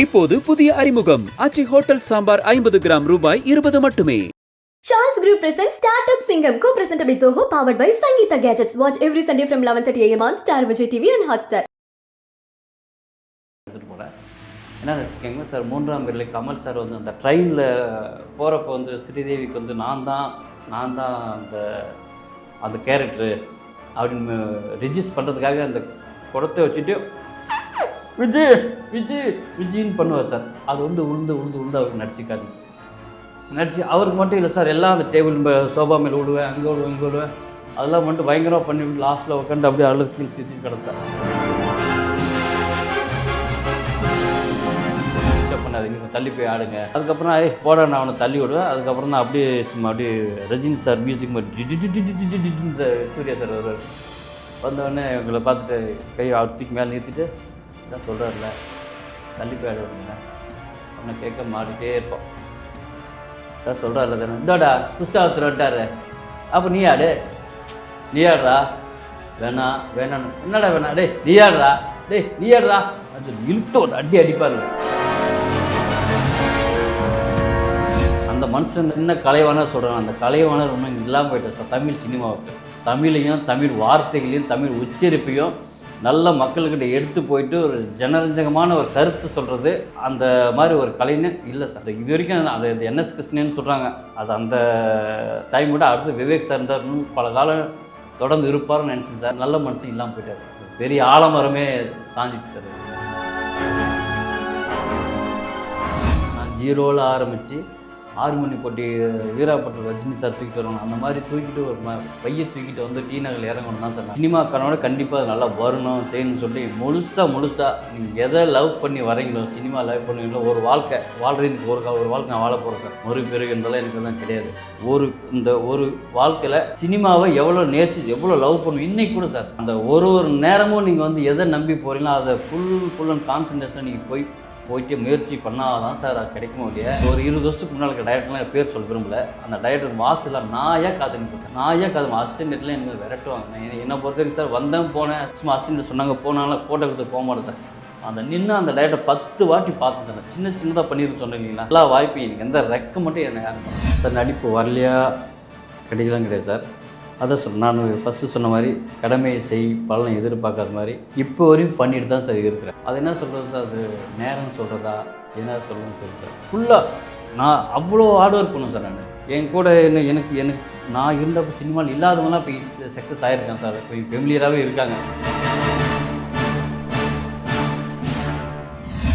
இப்போது புதிய அறிமுகம். அச்சி ஹோட்டல் சாம்பார் ஐம்பது கிராம் ரூபாய் இருபது மட்டுமே. சார்ஸ் group present startup Singam co present by Zoho powered by Sangeetha gadgets watch every Sunday from eleven thirty AM on Star Vijay TV and Hotstar என்ன நினச்சிக்கோங்க சார் மூன்றாம் பிள்ளை கமல் சார் வந்து அந்த ட்ரெயினில் போகிறப்போ வந்து ஸ்ரீதேவிக்கு வந்து நான் தான் நான் தான் அந்த அந்த கேரக்டரு அப்படின்னு ரிஜிஸ்ட் பண்ணுறதுக்காக அந்த குடத்தை வச்சுட்டு விஜய் விஜய் விஜயின்னு பண்ணுவார் சார் அது வந்து உளுந்து உளுந்து உளுந்து அவருக்கு நடிச்சிக்காது நடிச்சு அவருக்கு மட்டும் இல்லை சார் எல்லாம் அந்த டேபிள் சோபா மேலே விடுவேன் அங்கே விடுவேன் இங்கே விடுவேன் அதெல்லாம் மட்டும் பயங்கரமாக பண்ணி லாஸ்ட்டில் உட்காந்து அப்படியே அழுது கீழ் சீத்தி கிடந்தார் பண்ணாதீங்க தள்ளி போய் ஆடுங்க அதுக்கப்புறம் ஏய் போட நான் அவனை தள்ளி விடுவேன் அதுக்கப்புறம் தான் அப்படியே அப்படியே ரஜினி சார் மியூசிக் மாதிரி சூர்யா சார் வருவார் வந்தோடனே எங்களை பார்த்துட்டு கையை அத்திக்கு மேலே நிறுத்திட்டு இதான் சொல்கிறாருல தள்ளி போய் அவனை கேட்க மாட்டிகிட்டே இருப்போம். இதான் சொல்கிறாருல தானே இந்தோடா புஸ்தகத்தில் வந்துட்டாரு. அப்போ நீ ஆடு நீ ஆடுறா வேணாம் வேணாம் என்னடா வேணாம் டே நீ ஆடுறா டேய் நீ ஆடுறா அது இழுத்து ஒரு அடி அடிப்பார். அந்த மனுஷன் என்ன கலைவாணர் சொல்கிறாங்க அந்த கலைவாணர் ஒன்றும் இல்லாமல் போயிட்டு தமிழ் சினிமாவுக்கு. தமிழையும் தமிழ் வார்த்தைகளையும் தமிழ் உச்சரிப்பையும் நல்ல மக்கள்கிட்ட எடுத்து போயிட்டு ஒரு ஜனரஞ்சகமான ஒரு கருத்து சொல்கிறது அந்த மாதிரி ஒரு கலைன்னு இல்லை சார். இது வரைக்கும் அது அது என்எஸ் கிருஷ்ணன்னு சொல்கிறாங்க அது அந்த டைம் விட அடுத்து விவேக் சார் இருந்தார் பல காலம் தொடர்ந்து இருப்பார்னு நினச்சேன் சார். நல்ல மனுஷன் இல்லாமல் போயிட்டார். பெரிய ஆலமரமே சாஞ்சிச்சு சார். நான் ஜீரோவில் ஆரம்பித்து ஆறு மணி போட்டி வீராப்பட்டு ரஜினி சார் தூக்கிட்டு வரணும். அந்த மாதிரி தூக்கிட்டு ஒரு பையை தூக்கிட்டு வந்து டி நகரில் இறங்கணும் தான் சார் சினிமா கனவோட கண்டிப்பாக அது நல்லா வரணும் செய்யணும்னு சொல்லி முழுசாக முழுசாக நீங்கள் எதை லவ் பண்ணி வரீங்களோ சினிமா லவ் பண்ணுவீங்களோ ஒரு வாழ்க்கை வாழ்றதுக்கு ஒரு கா- ஒரு வாழ்க்கை நான் வாழ போகிறேன் சார். ஒரு பிறகு இருந்தாலும் எனக்கு தான் கிடையாது. ஒரு இந்த ஒரு வாழ்க்கையில் சினிமாவை எவ்வளோ நேசி எவ்வளோ லவ் பண்ணும் இன்னைக்கு கூட சார். அந்த ஒரு ஒரு நேரமும் நீங்கள் வந்து எதை நம்பி போகிறீங்களோ அதை ஃபுல் ஃபுல் அண்ட் கான்சன்ட்ரேஷன் நீங்கள் போய் போயிட்டு முயற்சி பண்ணாதான் சார் அது கிடைக்குமோ இல்லையா? ஒரு இருபது வருஷத்துக்கு முன்னால் இருக்க டயட்லாம் பேர் சொல்ல விரும்பல. அந்த டயட்டர் மாசில் நான் ஏன் காத்து நிற்பேன் நான் ஏன் காது அசிஸ்டன்ட்லாம் எனக்கு விரட்டுவாங்க. என்ன- என்னை பொறுத்த வரைக்கும் சார் வந்தேன் போனேன். சும்மா அசிஸ்டன்ட் சொன்னாங்க போனாலும் ஃபோட்டோ எடுத்து போக மாட்டேன் அந்த நின்று அந்த டயட்டை பத்து வாட்டி பார்த்துட்டேன் சின்ன சின்னதாக பண்ணிருந்து சொன்னீங்களா நல்லா வாய்ப்பு எனக்கு எந்த ரெக்க மட்டும் என்ன சார் நடிப்பு வரலையா? கிடைக்கலாம் கிடையாது சார். அதான் சொல் நான் ஃபஸ்ட்டு சொன்ன மாதிரி கடமையை செய் பலனை எதிர்பார்க்காத மாதிரி இப்போ வரையும் பண்ணிட்டு தான் சார் இருக்கிறேன். அது என்ன சொல்கிறது சார்? அது நேரம் சொல்கிறதா என்ன சொல்லுன்னு சார் ஃபுல்லாக நான் அவ்வளோ ஹார்ட் ஒர்க் பண்ணுவேன் சார் நான். என் கூட என்ன எனக்கு எனக்கு நான் இருந்தப்போ சினிமாவில் இல்லாதவங்களாம் இப்போ சக்ஸஸ் ஆகிருக்கேன் சார். இப்போ ஃபெமிலியராகவே இருக்காங்க.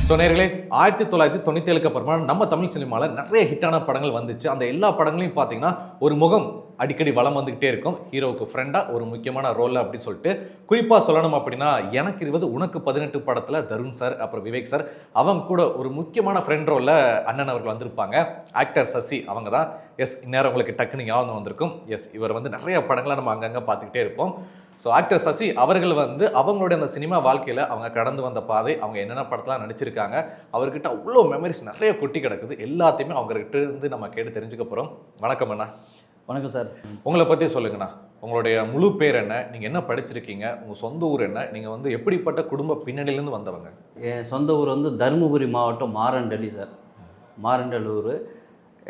ஸோ நேர்களே ஆயிரத்தி தொள்ளாயிரத்தி தொண்ணூற்றி ஏழுக்கு அப்புறமா நம்ம தமிழ் சினிமாவில் நிறைய ஹிட்டான படங்கள் வந்துச்சு. அந்த எல்லா படங்களையும் பார்த்தீங்கன்னா ஒரு முகம் அடிக்கடி வளம் வந்துக்கிட்டே இருக்கும். ஹீரோவுக்கு ஃப்ரெண்டாக ஒரு முக்கியமான ரோல் அப்படின்னு சொல்லிட்டு. குறிப்பாக சொல்லணும் அப்படின்னா எனக்கு இருபது உனக்கு பதினெட்டு படத்தில் தருண் சார் அப்புறம் விவேக் சார் அவங்க கூட ஒரு முக்கியமான ஃப்ரெண்ட் ரோலில் அண்ணன் அவர்கள் வந்திருப்பாங்க. ஆக்டர் சசி அவங்க தான். எஸ் இந்நேரம் உங்களுக்கு டக்குன்னு ஞாபகம் வந்திருக்கும். எஸ் இவர் வந்து நிறைய படங்களை நம்ம அங்கங்கே பார்த்துக்கிட்டே இருப்போம். ஸோ ஆக்டர் சசி அவர்கள் வந்து அவங்களுடைய அந்த சினிமா வாழ்க்கையில் அவங்க கடந்து வந்த பாதை அவங்க என்னென்ன படத்தெலாம் நடிச்சிருக்காங்க அவர்கிட்ட அவ்வளோ மெமரிஸ் நிறைய கொட்டி கிடக்குது. எல்லாத்தையுமே அவங்ககிட்ட இருந்து நம்ம கேட்டு தெரிஞ்சுக்க போகிறோம் வணக்கம் அண்ணா. வணக்கம் சார். உங்களை பற்றி சொல்லுங்கண்ணா. உங்களுடைய முழு பேர் என்ன? நீங்கள் என்ன படிச்சிருக்கீங்க? உங்கள் சொந்த ஊர் என்ன? நீங்கள் வந்து எப்படிப்பட்ட குடும்ப பின்னணியிலேருந்து வந்தவங்க? என் சொந்த ஊர் வந்து தருமபுரி மாவட்டம் மாரண்டள்ளி சார். மாரண்டல்லூர்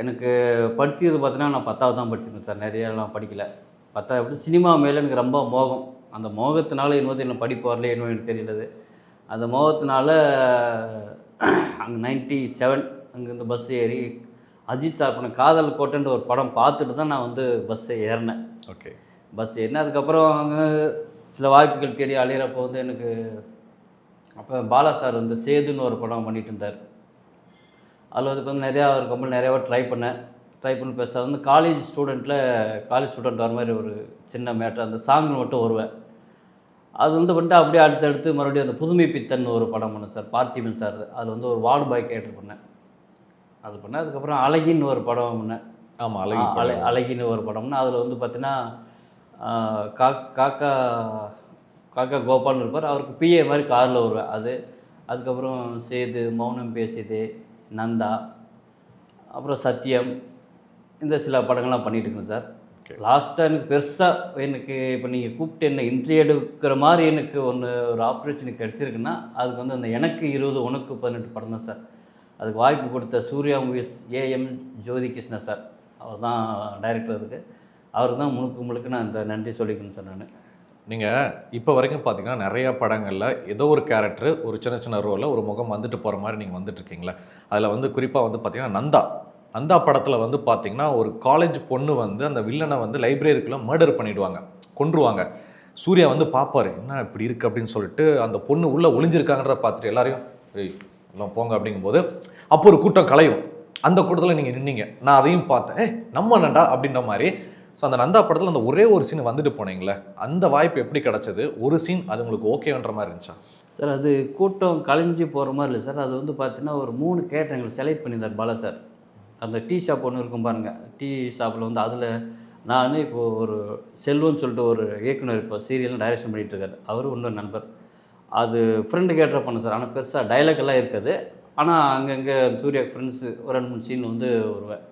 எனக்கு படிச்சது பார்த்தீங்கன்னா நான் பத்தாவது தான் படிச்சிருக்கேன் சார். நிறையலாம் படிக்கல. பத்தாவது சினிமா மேலே எனக்கு ரொம்ப மோகம். அந்த மோகத்தினால இன்னொரு என்ன படிப்பு வரல என்னவோ எனக்கு தெரியலது. அந்த மோகத்தினால அங்கே நைன்ட்டி செவன் அங்கேருந்து பஸ் ஏறி அஜித் சார் பண்ண காதல் கோட்டைன்ற ஒரு படம் பார்த்துட்டு தான் நான் வந்து பஸ்ஸை ஏறினேன். ஓகே பஸ் என்ன அதுக்கப்புறம் அங்கே சில வாய்ப்புகள் தேடி அலையிறப்போ வந்து எனக்கு அப்போ பாலா சார் வந்து சேதுன்னு ஒரு படம் பண்ணிட்டு இருந்தார். அதில் வந்து வந்து நிறையா ஒரு கம்பெனி நிறையாவா ட்ரை பண்ணேன். ட்ரை பண்ணி பேச வந்து காலேஜ் ஸ்டூடெண்ட்டில் காலேஜ் ஸ்டூடெண்ட் வர மாதிரி ஒரு சின்ன மேட்ரு அந்த சாங் மட்டும் வருவேன். அது வந்து வந்துட்டு அப்படியே அடுத்தடுத்து மறுபடியும் அந்த புதுமை பித்தன் ஒரு படம் பண்ணேன் சார் பார்த்திபன் சார். அதில் வந்து ஒரு வார்டு பாய் கேரக்டர் பண்ணேன். அது பண்ணேன். அதுக்கப்புறம் அழகின்னு ஒரு படம் பண்ணேன். ஆமாம் அழகி அலை படம். அழகின்னு ஒரு படம்னா அதில் வந்து பார்த்தீங்கன்னா கா- காக்கா காக்கா கோபால்னு இருப்பார். அவருக்கு பிஏ மாதிரி காரில் வருவேன். அது அதுக்கப்புறம் சேது மௌனம் பேசியது நந்தா அப்புறம் சத்யம் இந்த சில படங்கள்லாம் பண்ணிட்டு இருக்கேன் சார் லாஸ்ட்டாக எனக்கு பெருசாக எனக்கு இப்போ நீங்கள் கூப்பிட்டு என்ன இன்ட்ரி எடுக்கிற மாதிரி எனக்கு ஒன்று ஒரு ஆப்பர்ச்சுனிட்டி கிடச்சிருக்குன்னா அதுக்கு வந்து அந்த எனக்கு இருபது உனக்கு பதினெட்டு படம் தான் சார். அதுக்கு வாய்ப்பு கொடுத்த Suriya movies AM Jyothi Krishna sir. அவர் தான் டைரக்டர் அதுக்கு. அவர் தான் முழுக்க முழுக்க நான் இந்த நன்றி சொல்லிக்கணும் சார் நான். நீங்கள் இப்போ வரைக்கும் பார்த்தீங்கன்னா நிறைய படங்களில் ஏதோ ஒரு கேரக்டர் ஒரு சின்ன சின்ன ரோலில் ஒரு முகம் வந்துட்டு போகிற மாதிரி நீங்கள் வந்துட்டு இருக்கீங்களா. அதில் வந்து குறிப்பாக வந்து பார்த்தீங்கன்னா நந்தா. நந்தா படத்தில் வந்து பார்த்தீங்கன்னா ஒரு காலேஜ் பொண்ணு வந்து அந்த வில்லனை வந்து லைப்ரரிக்குள்ளே மர்டர் பண்ணிவிடுவாங்க கொன்றுவாங்க. சூர்யா வந்து பார்ப்பாரு என்ன இப்படி இருக்குது அப்படின்னு சொல்லிட்டு அந்த பொண்ணு உள்ளே ஒளிஞ்சிருக்காங்கன்றத பார்த்துட்டு எல்லாரையும் ஏய் எல்லாம் போங்க அப்படிங்கும்போது அப்போ ஒரு கூட்டம் கலையும். அந்த கூட்டத்தில் நீங்கள் நின்னீங்க. நான் அதையும் பார்த்தேன். நம்ம நண்டா அப்படின்ற மாதிரி. ஸோ அந்த நந்தா படத்தில் அந்த ஒரே ஒரு சீன் வந்துட்டு போனீங்களே அந்த வாய்ப்பு எப்படி கிடச்சது? ஒரு சீன் அது உங்களுக்கு ஓகேன்ற மாதிரி இருந்துச்சா? சார் அது கூட்டம் கலைஞ்சு போகிற மாதிரி இல்லை சார். அது வந்து பார்த்தீங்கன்னா ஒரு மூணு கேரக்டர் எங்களுக்கு செலக்ட் பண்ணியிருந்தார் பாலா சார். அந்த டீ ஷாப் ஒன்று இருக்கும் பாருங்கள் டீ ஷாப்பில் வந்து அதில் நான் இப்போது ஒரு செல்வம்னு சொல்லிட்டு ஒரு இயக்குனர் இப்போ சீரியல்லாம் டைரக்ஷன் பண்ணிகிட்டு இருக்காரு. அவரும் இன்னொரு நண்பர். அது ஃப்ரெண்டு கேட்டரை பண்ண சார் ஆனால் பெருசாக டைலாக் எல்லாம் இருக்காது. ஆனால் அங்கங்கே சூர்யா ஃப்ரெண்ட்ஸு ஒரு ரெண்டு மூணு சீன் வந்து வருவேன்.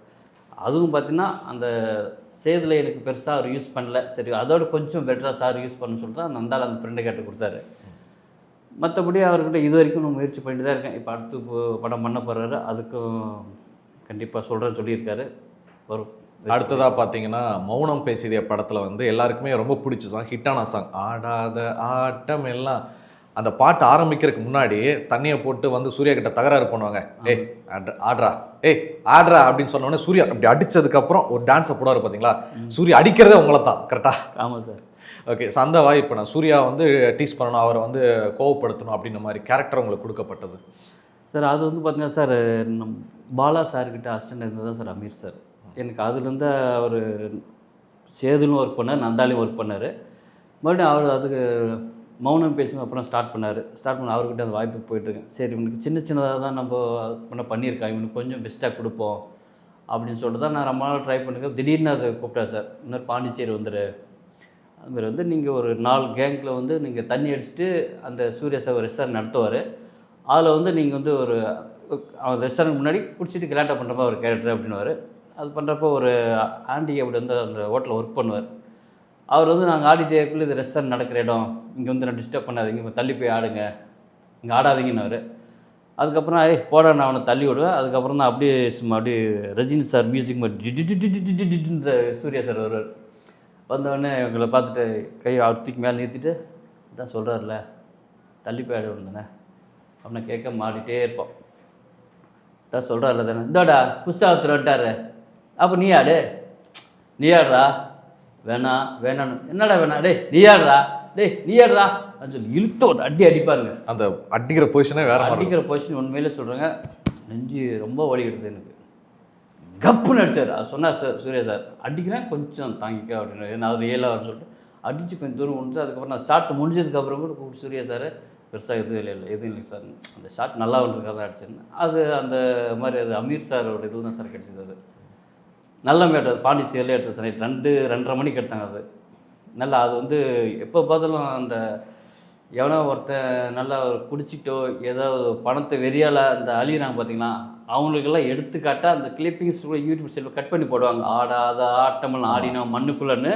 அதுவும் பார்த்தீங்கன்னா அந்த சேதில் எனக்கு பெருசாக அவர் யூஸ் பண்ணல. சரி அதோட கொஞ்சம் பெட்டராக சார் யூஸ் பண்ண சொல்லிட்டு அந்த அந்த ஃப்ரெண்டை கேட்டு கொடுத்தாரு. மற்றபடி அவர்கிட்ட இது வரைக்கும் நான் முயற்சி பண்ணிட்டு தான் இருக்கேன். இப்போ அடுத்து படம் பண்ண போகிறாரு அதுக்கும் கண்டிப்பாக சொல்கிறேன்னு சொல்லியிருக்காரு. வரும். அடுத்ததா பார்த்தீங்கன்னா மௌனம் பேசிய படத்தில் வந்து எல்லாருக்குமே ரொம்ப பிடிச்ச சாங் ஹிட்டான சாங் ஆடாத ஆட்டம் எல்லாம். அந்த பாட்டு ஆரம்பிக்கிறதுக்கு முன்னாடி தண்ணியை போட்டு வந்து சூர்யா கிட்ட தகராறு பண்ணுவாங்க. ஏய் ஆட்ரா ஆட்ரா ஏய் ஆட்ரா அப்படின்னு சொன்ன உடனே சூர்யா அப்படி அடிச்சதுக்கு அப்புறம் ஒரு டான்ஸை போடுவார் பார்த்தீங்களா சூர்யா அடிக்கிறதே உங்களை தான் கரெக்டா ஆமாம் சார் ஓகே ஸோ அந்த வாய்ப்பு நான் சூர்யா வந்து டீஸ் பண்ணணும் அவரை வந்து கோவப்படுத்தணும் அப்படின்ற மாதிரி கேரக்டர் உங்களுக்கு கொடுக்கப்பட்டது. சார் அது வந்து பார்த்தீங்கன்னா சார் நம் பாலா சார்கிட்ட அசிஸ்டண்ட் இருந்தது தான் சார் அமீர் சார். எனக்கு அதுலேருந்து அவர் சேதுலும் ஒர்க் பண்ணார் நந்தாலையும் ஒர்க் பண்ணார். மறுபடியும் அவர் அதுக்கு மௌனம் பேசும் அப்புறம் ஸ்டார்ட் பண்ணார். ஸ்டார்ட் பண்ண அவர்கிட்ட அந்த வாய்ப்பு போயிட்டுருக்கேன் சரி இவனுக்கு சின்ன சின்னதாக தான் நம்ம பண்ண பண்ணியிருக்கான். இவனுக்கு கொஞ்சம் பெஸ்ட்டாக கொடுப்போம் அப்படின்னு சொல்லிட்டு தான் நான் ரொம்ப நாள் ட்ரை பண்ணிருக்கேன். திடீர்னு அதை கூப்பிட்டேன் சார். இன்னொரு பாண்டிச்சேரி வந்துடு அதுமாதிரி வந்து நீங்கள் ஒரு நாலு கேங்கில் வந்து நீங்கள் தண்ணி அடிச்சுட்டு அந்த சூர்யா சார் ஒரு ரெஸ்டாரண்ட் நடத்துவார். அதில் வந்து நீங்கள் வந்து ஒரு அவன் ரெஸ்டாரண்ட் முன்னாடி குடிச்சிட்டு கலாட்டா பண்ணுறப்ப ஒரு கேரக்டர் அப்படின்னுவார். அது பண்ணுறப்போ ஒரு ஆண்டி அப்படி வந்து அந்த ஹோட்டலில் ஒர்க் பண்ணுவார். அவர் வந்து நாங்கள் ஆடிட்டேக்குள்ளே இது ரெஸ்டாரண்ட் நடக்கிற இடம் இங்கே வந்து நான் டிஸ்டர்ப் பண்ணாதீங்க இங்கே தள்ளி போய் ஆடுங்க இங்கே ஆடாதீங்கன்னு அதுக்கப்புறம் ஏய் போட நான் அவனை தள்ளி விடுவேன். அதுக்கப்புறம் தான் அப்படியே சும்மா அப்படியே ரஜினி சார் மியூசிக் மாதிரி டி டி டி சூர்யா சார் வருவார். வந்தவொடனே இவங்களை பார்த்துட்டு கையை அழுத்திக்கு மேலே நிறுத்திட்டு இதான் சொல்கிறாருல தள்ளி போய் ஆட தானே அவனை கேட்க மாடிட்டே இருப்பான். தான் சொல்கிறாருல தானே. இந்தாடா புஸ்தகத்தில் வந்துட்டாரு. அப்போ நீ ஆடு நீ ஆடுறா வேணாம் வேணான்னு. என்னடா வேணாம் டேய் நீ ஆடுறா டேய் நீ ஆடுறா அப்படின்னு சொல்லி இழுத்து ஒரு அடி அடிப்பாருங்க. அந்த அடிக்கிற பொசிஷனே வேற. அடிக்கிற பொசிஷன் உண்மையிலே சொல்கிறேங்க நெஞ்சு ரொம்ப வலி எனக்கு. கப்புன்னு அடிச்சார். அது சொன்னார் சார் சூர்யா சார். அடிக்கிறேன் கொஞ்சம் தாங்கிக்க அப்படின்னு. ஏன்னா அது ஏழாவது சொல்லிட்டு அடித்து கொஞ்சம் தூரம் முடிஞ்சு அதுக்கப்புறம் நான் ஸ்டார்ட் முடிஞ்சதுக்கப்புறம் கூட கூப்பிட்டு சூர்யா சார் பெருசாக எதுவும் இல்லை இல்லை. எதுவும் இல்லை சார். அந்த ஷாட் நல்லா வந்துருக்காக தான் அடிச்சிருந்தேன். அது அந்த மாதிரி அது அமீர் சாரோட இதில் தான் சார் கிடச்சிது அது நல்ல மேட்டர் பாண்டிச்சேரியில் எடுத்த சார். ரெண்டு ரெண்டரை மணிக்கு எடுத்தாங்க அது. நல்லா அது வந்து எப்போ பார்த்தாலும் அந்த எவனோ ஒருத்தன் நல்லா குடிச்சிட்டோ ஏதோ பணத்தை வெறியால் அந்த அழியிறாங்க பார்த்தீங்களா? அவங்களுக்கெல்லாம் எடுத்துக்காட்டாக அந்த கிளிப்பிங்ஸ் கூட யூடியூப் செல்வ கட் பண்ணி போடுவாங்க. ஆடாத ஆட்டமெல்லாம் ஆடினோம் மண்ணுக்குள்ளன்னு.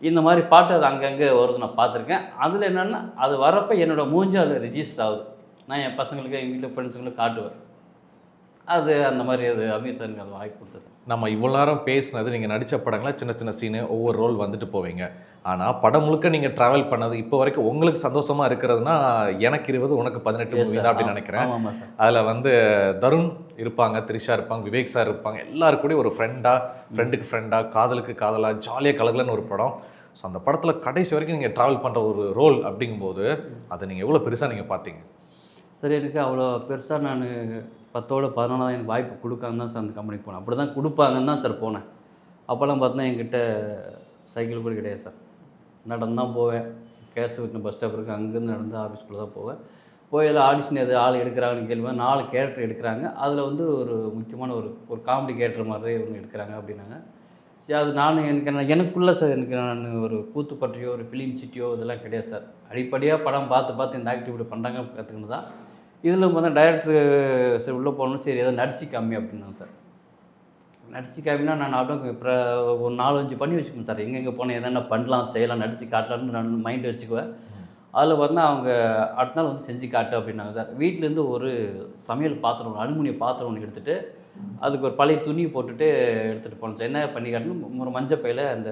இந்த மாதிரி பாட்டு அது அங்கங்கே வருது நான் பார்த்துருக்கேன். அதில் என்னென்னா அது வரப்போ என்னோட மூஞ்சி அது ரிஜிஸ்டர் ஆகுது. நான் என் பசங்களுக்கு எங்கள் வீட்டில் ஃப்ரெண்ட்ஸுங்களுக்கு காட்டுவேன். அது அந்த மாதிரி அது அமீர் சாருக்கு அது வாய்ப்பு கொடுத்தது. நம்ம இவ்வளோ நேரம் பேசினது நீங்கள் நடித்த படங்கள சின்ன சின்ன சீனு ஒவ்வொரு ரோல் வந்துட்டு போவீங்க. ஆனால் படம் முழுக்க நீங்கள் ட்ராவல் பண்ணது இப்போ வரைக்கும் உங்களுக்கு சந்தோஷமா இருக்கிறதுனா எனக்கு இருபது உனக்கு பதினெட்டு மூவி தான் அப்படின்னு நினைக்கிறேன். அதில் வந்து தருண் இருப்பாங்க த்ரிஷா இருப்பாங்க விவேக் சார் இருப்பாங்க எல்லாரும் கூடயும் ஒரு ஃப்ரெண்டாக ஃப்ரெண்டுக்கு ஃப்ரெண்டாக காதலுக்கு காதலாக ஜாலியாக கலகலன்னு ஒரு படம். ஸோ அந்த படத்தில் கடைசி வரைக்கும் நீங்கள் ட்ராவல் பண்ணுற ஒரு ரோல் அப்படிங்கும்போது அதை நீங்கள் எவ்வளோ பெருசாக நீங்கள் பார்த்தீங்க? சரி எனக்கு அவ்வளோ பெருசாக நான் பத்தோட பதினொன்றாவது எனக்கு வாய்ப்பு கொடுக்காங்க தான் சார் அந்த கம்பெனிக்கு போனேன். அப்படி தான் கொடுப்பாங்கன்னு தான் சார் போனேன். அப்போல்லாம் பார்த்தீங்கன்னா என்கிட்ட சைக்கிள் கூட கிடையாது சார். நடந்து தான் போவேன். கேஸ் வீட்டில் பஸ் ஸ்டாப் இருக்குது அங்கேருந்து நடந்து ஆஃபீஸ்க்குள்ளே தான் போவேன். போய் எல்லாம் ஆடிஷன் எது ஆள் எடுக்கிறாங்கன்னு கேள்வி நாலு கேரக்டர் எடுக்கிறாங்க. அதில் வந்து ஒரு முக்கியமான ஒரு ஒரு காமெடி கேரக்டர் மாதிரி இவங்க எடுக்கிறாங்க அப்படின்னாங்க. சரி அது நானும் எனக்கு என்ன எனக்குள்ளே சார் எனக்கு நான் ஒரு கூத்து பற்றியோ ஒரு ஃபிலிம் சிட்டியோ இதெல்லாம் கிடையாது சார். அடிப்படையாக படம் பார்த்து பார்த்து இந்த ஆக்டிவிட்டி பண்ணுறாங்க கற்றுக்கிட்டு தான் இதில் பார்த்தா டைரக்டர் சரி உள்ளே போகணும் சரி ஏதோ நடிச்சு கம்மி அப்படின்னாங்க சார். நடிச்சு காமினா நான் அப்படியே இப்போ ஒரு நாலஞ்சு பண்ணி வச்சுக்கணும் சார். எங்கெங்கே போனேன் என்னென்ன பண்ணலாம் செய்யலாம் நடிச்சு காட்டலாம்னு நான் மைண்டு வச்சுக்குவேன். அதில் வந்து அவங்க அடுத்த நாள் வந்து செஞ்சு காட்டு அப்படின்னாங்க சார். வீட்டிலேருந்து ஒரு சமையல் பாத்திரம் ஒன்று அலுமினிய பாத்திரம் ஒன்று எடுத்துகிட்டு அதுக்கு ஒரு பழைய துணி போட்டுட்டு எடுத்துகிட்டு போனேன் சார். என்ன பண்ணி காட்டணும் ஒரு மஞ்சள் பையில் அந்த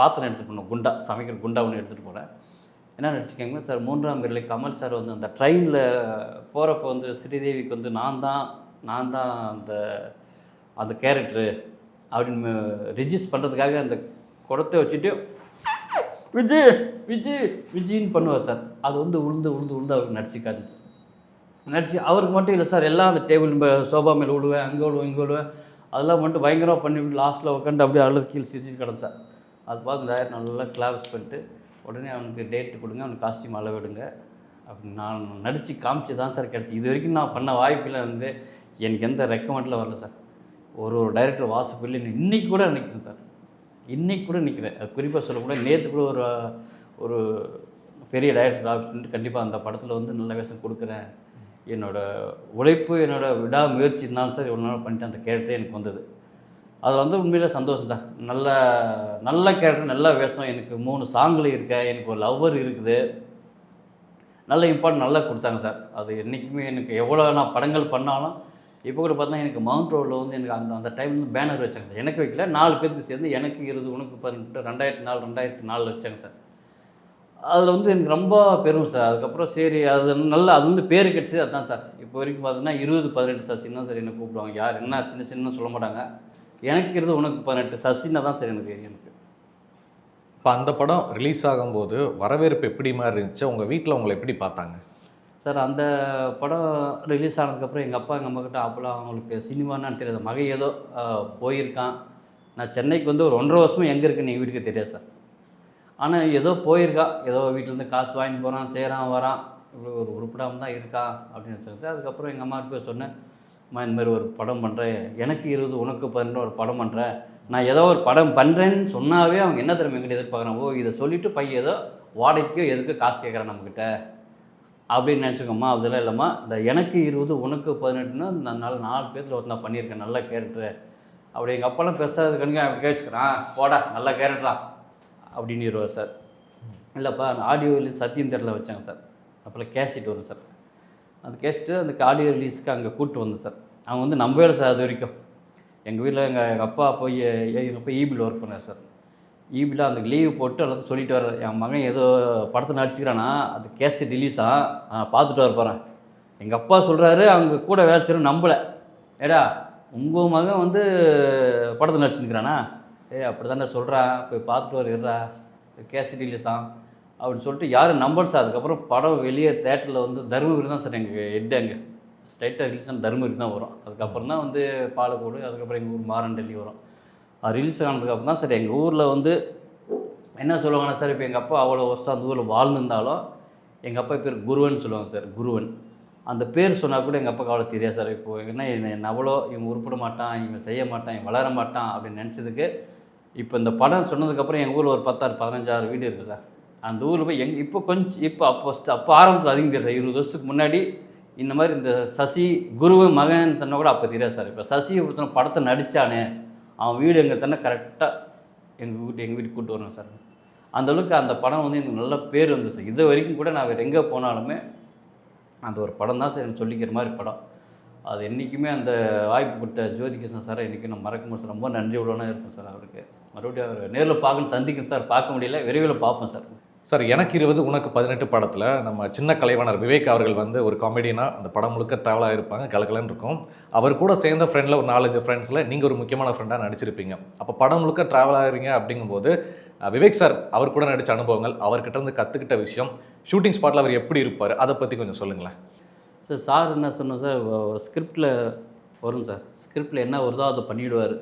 பாத்திரம் எடுத்துகிட்டு போனோம் குண்டா சமைக்கிற குண்டா ஒன்று எடுத்துகிட்டு போனேன். என்ன நடிச்சுக்கோங்க சார் மூன்றாம் பிறலை கமல் சார் வந்து அந்த ட்ரெயினில் போகிறப்ப வந்து ஸ்ரீதேவிக்கு வந்து நான் தான் நான் தான் அந்த அந்த கேரக்டரு அப்படின்னு ரிஜிஸ்ட் பண்ணுறதுக்காக அந்த குடத்தை வச்சுட்டு விஜய் விஜய் விஜின்னு பண்ணுவார் சார். அது வந்து உளுந்து உளுந்து உளுந்து அவருக்கு நடிச்சிக்காது. நடிச்சு அவருக்கு மட்டும் இல்லை சார் எல்லாம் அந்த டேபிள் சோபா மேலே விடுவேன் அங்கே விடுவேன் இங்கே விடுவேன் அதெல்லாம் மட்டும் பயங்கரமாக பண்ணி லாஸ்ட்டில் உட்காந்து அப்படியே அழுது கீழே சிரிச்சு கிடந்தேன். அது பார்த்து நல்லா கிளாப்ஸ் பண்ணிட்டு உடனே அவனுக்கு டேட்டு கொடுங்க அவனுக்கு காஸ்டியூம் அளவிடுங்க அப்படின்னு நான் நடித்து காமிச்சு தான் சார் கிடச்சி இது வரைக்கும் நான் பண்ண வாய்ப்பில் வந்து எனக்கு எந்த ரெக்கமெண்டில் வரல சார் ஒரு ஒரு டைரக்டர் வாசப்பில் இன்னைக்கு கூட நிற்கிறேன் சார் இன்னைக்கு கூட நிற்கிறேன் குறிப்பாக சொல்லக்கூட நேற்று கூட ஒரு ஒரு பெரிய டைரக்டர் ஆப்ஷன் கண்டிப்பாக அந்த படத்தில் வந்து நல்ல வேஷம் கொடுக்குறேன். என்னோடய உழைப்பு என்னோட விடாமுயற்சி இருந்தாலும் சார் இவ்வளோ நாள் பண்ணிட்டு அந்த கேரக்டரே எனக்கு வந்தது. அது வந்து உண்மையிலே சந்தோஷம் தான். நல்ல நல்ல கேரக்டர் நல்ல வேஷம். எனக்கு மூணு சாங்கில் இருக்க எனக்கு ஒரு லவ்வர் இருக்குது. நல்ல இம்பார்ட்டன் நல்லா கொடுத்தாங்க சார் அது என்றைக்குமே எனக்கு எவ்வளோ நான் படங்கள் பண்ணாலும் இப்போ கூட பார்த்தா எனக்கு மவுண்ட் ரோடில் வந்து எனக்கு அந்த அந்த டைம் வந்து பேனர் வச்சாங்க சார் எனக்கு வைக்கல. நாலு பேருக்கு சேர்ந்து எனக்கு இருபது உனக்கு பதினெட்டு ரெண்டாயிரத்தி நாலு ரெண்டாயிரத்தி நாலு வச்சாங்க சார் அதில் வந்து எனக்கு ரொம்ப பெரும் சார் அதுக்கப்புறம் சரி அது வந்து நல்ல அது வந்து பேர் கிடச்சி அதுதான் சார் இப்போ வரைக்கும் பார்த்தீங்கன்னா இருபது பதினெட்டு சார் சின்ன சார் என்ன கூப்பிடுவாங்க. யார் என்ன சின்ன சின்ன சொல்ல மாட்டாங்க. எனக்கு இருது உனக்கு பதினெட்டு. சசின்னா தான் சார் எனக்கு எனக்கு. இப்போ அந்த படம் ரிலீஸ் ஆகும்போது வரவேற்பு எப்படி மாதிரி இருந்துச்சு? உங்கள் வீட்டில் உங்களை எப்படி பார்த்தாங்க? சார் அந்த படம் ரிலீஸ் ஆனதுக்கப்புறம் எங்கள் அப்பா எங்கள் அம்மா கிட்ட அப்போலாம் அவங்களுக்கு சினிமான்னு தெரியாது. மகன் ஏதோ போயிருக்கான். நான் சென்னைக்கு வந்து ஒரு ஒன்றரை வருஷமாக எங்கே இருக்குன்னு எங்கள் வீட்டுக்கு தெரியாது சார். ஆனால் ஏதோ போயிருக்கா. ஏதோ வீட்டிலேருந்து காசு வாங்கி போகிறான் செய்கிறான் வரான். இப்படி ஒரு உருப்படாமல் தான் இருக்கா அப்படின்னு வச்சுருந்தேன் அதுக்கப்புறம் எங்கள் அம்மா போய் சொன்னேன். அம்மா இந்த மாதிரி ஒரு படம் பண்ணுறேன் எனக்கு இருபது உனக்கு பதினெண்டு ஒரு படம் பண்ணுறேன் நான் ஏதோ ஒரு படம் பண்ணுறேன்னு சொன்னாவே அவங்க என்ன தெரியும் எங்கிட்ட எதிர்பார்க்குறாங்க? ஓ இதை சொல்லிவிட்டு பையன் ஏதோ வாடகைக்கோ எதுக்கு காசு கேட்குறான் நம்மக்கிட்ட அப்படின்னு நினச்சிக்கோம்மா அதெல்லாம் இல்லைம்மா. இந்த எனக்கு இருபது உனக்கு பதினெட்டுன்னு நான் நல்ல நாலு பேர்த்தில் ஒருத்தர் பண்ணியிருக்கேன் நல்ல கேரக்டரு அப்படி எங்கள் அப்பாலாம் பெருசாக கணுங்க அவன் கேட்டுக்கிறான் போடா நல்ல கேரக்டரா அப்படின்னு இருவார் சார். இல்லைப்பா அந்த ஆடியோ சத்தியம் தேட்டரில் வச்சாங்க சார். அப்போல்லாம் கேசட் வரும் சார். அந்த கேஸ்ட்டு அந்த ஆடியோ ரிலீஸ்க்கு அங்கே கூப்பிட்டு வந்தேன் சார். அவங்க வந்து நம்பவே இல்லை சார் அது வரைக்கும். எங்கள் வீட்டில் எங்கள் எங்கள் அப்பா போய் எங்கள் அப்பா ஈபியில் ஒர்க் பண்ணார் சார். ஈபியில் அந்த லீவு போட்டு எல்லாத்தையும் சொல்லிட்டு வர்றார். என் மகன் ஏதோ படத்தை நடிச்சுக்கிறானா அது கேசட் ரிலீஸா நான் பார்த்துட்டு வர போகிறேன் எங்கள் அப்பா சொல்கிறாரு அவங்க கூட வேலை செய்யணும் நம்பலை. ஏடா உங்கள் மகன் வந்து படத்தை நடிச்சுக்கிறானா ஏய் அப்படி தானே சொல்கிறான் போய் பார்த்துட்டு வருகிறா இருடா. கேசட் ரிலீஸா அப்படின்னு சொல்லிட்டு யாரும் நம்பர் சார் அதுக்கப்புறம் படம் வெளியே தேட்டரில் வந்து தருமபுரி தான் சார் எங்கள் ஹெட் அங்கே. ஸ்ட்ரைட்டாக ரிலீஸ் ஆன தருமபுரி தான் வரும். அதுக்கப்புறம் தான் வந்து பாலக்கோடு அதுக்கப்புறம் எங்கள் ஊர் மாறன் டெல்லி வரும். அது ரிலீஸ் ஆனதுக்கப்புறம் தான் சார் எங்கள் ஊரில் வந்து என்ன சொல்லுவாங்கன்னா சார் இப்போ எங்கள் அப்பா அவ்வளோ வருஷம் அந்த ஊரில் வாழ்ந்துருந்தாலும் எங்கள் அப்பா பேர் குருவன் சொல்லுவாங்க சார் குருவன். அந்த பேர் சொன்னால் கூட எங்கள் அப்பாவுக்கு அவ்வளோ தெரியாது சார். இப்போ என்ன என்ன அவ்வளோ இவன் உருப்பிட மாட்டான் இவன் செய்ய மாட்டான் இவன் வளர மாட்டான் அப்படின்னு நினச்சதுக்கு இப்போ இந்த படம் சொன்னதுக்கப்புறம் எங்கள் ஊரில் ஒரு பத்தாறு பதினஞ்சாறு வீடு இருக்குது சார். அந்த ஊரில் போய் எங் இப்போ கொஞ்சம் இப்போ அப்போ அப்போ ஆரம்பத்தில் அதிகம் தெரியாது இருபது வருஷத்துக்கு முன்னாடி இந்த மாதிரி இந்த சசி குருவு மகன் சொன்னால் கூட அப்போ தெரியாது சார். இப்போ சசி ஒருத்தன படத்தை நடித்தானே அவன் வீடு எங்கே தானே கரெக்டாக எங்கள் வீட்டு எங்கள் வீட்டுக்கு கூப்பிட்டு வரணும் சார். அந்த அளவுக்கு அந்த படம் வந்து எனக்கு நல்ல பேர் வந்து சார். இது வரைக்கும் கூட நான் வேறு எங்கே போனாலுமே அந்த ஒரு படம் தான் சார் எனக்கு சொல்லிக்கிற மாதிரி படம். அது என்றைக்குமே அந்த வாய்ப்பு கொடுத்த ஜோதி கிருஷ்ணன் சார் இன்றைக்கி நான் மறக்க முடியும் ரொம்ப நன்றி உள்ளவனாக இருப்பேன் சார் அவருக்கு. மறுபடியும் அவர் நேரில் பார்க்கணும் சந்திக்கணும் சார். பார்க்க முடியல. விரைவில் பார்ப்போம் சார். சார் எனக்கு இருபது உனக்கு பதினெட்டு படத்தில் நம்ம சின்ன கலைவாணர் விவேக் அவர்கள் வந்து ஒரு காமெடியனாக அந்த படம் முழுக்க ட்ராவல் ஆகிருப்பாங்க கலக்கலன்னு இருக்கும். அவர் கூட சேர்ந்த ஃப்ரெண்டில் ஒரு நாலஞ்சு ஃப்ரெண்ட்ஸில் நீங்கள் ஒரு முக்கியமான ஃப்ரெண்டாக நடிச்சிருப்பீங்க. அப்போ படம் முழுக்க ட்ராவல் ஆகிறீங்க அப்படிங்கும்போது விவேக் சார் அவர் கூட நடித்த அனுபவங்கள் அவர்கிட்ட இருந்து கற்றுக்கிட்ட விஷயம் ஷூட்டிங் ஸ்பாட்டில் அவர் எப்படி இருப்பார் அதை பற்றி கொஞ்சம் சொல்லுங்களேன். சார் சார் என்ன சொன்னோம் சார் ஸ்கிரிப்டில் வரும் சார். ஸ்கிரிப்டில் என்ன வருதோ அதை பண்ணிவிடுவார்